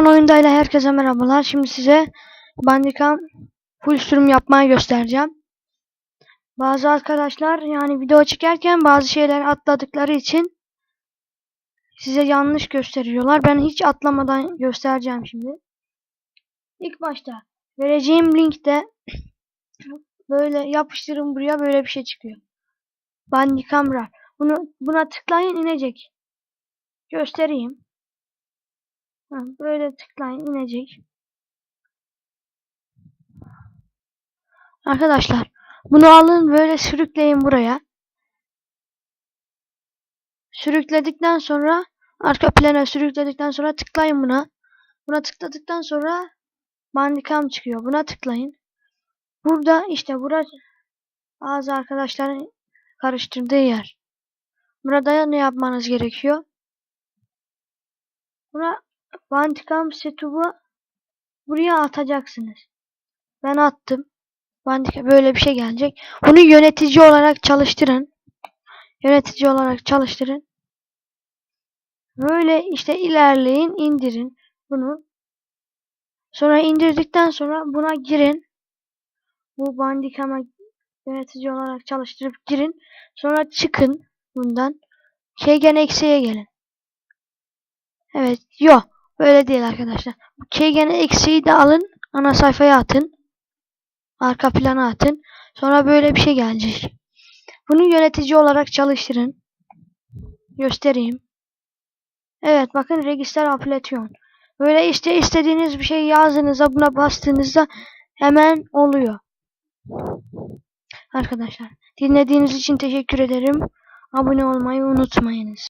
Hakan oyundayla herkese merhabalar. Şimdi size Bandicam full sürüm yapmayı göstereceğim. Bazı arkadaşlar yani video çekerken bazı şeyleri atladıkları için size yanlış gösteriyorlar. Ben hiç atlamadan göstereceğim şimdi. İlk başta vereceğim linkte böyle yapıştırın buraya böyle bir şey çıkıyor. Bandicam. Bunu buna tıklayın inecek. Göstereyim. Böyle tıklayın inecek. Arkadaşlar bunu alın böyle sürükleyin buraya. Sürükledikten sonra arka plana sürükledikten sonra tıklayın buna. Buna tıkladıktan sonra bandikam çıkıyor. Buna tıklayın. Burada işte burası bazı arkadaşların karıştırdığı yer. Burada ne yapmanız gerekiyor? Buna bandikam setup'u buraya atacaksınız. Ben attım. Bandika böyle bir şey gelecek. Bunu yönetici olarak çalıştırın. Yönetici olarak çalıştırın. Böyle işte ilerleyin, indirin bunu. Sonra indirdikten sonra buna girin. Bu bandikama yönetici olarak çalıştırıp girin. Sonra çıkın bundan. Kegen eksiye gelin. Evet, yok. Böyle değil arkadaşlar. Kegen eksiği de alın. Ana sayfaya atın. Arka plana atın. Sonra böyle bir şey gelecek. Bunu yönetici olarak çalıştırın. Göstereyim. Evet bakın register application. Böyle işte istediğiniz bir şey yazdığınızda buna bastığınızda hemen oluyor. Arkadaşlar dinlediğiniz için teşekkür ederim. Abone olmayı unutmayınız.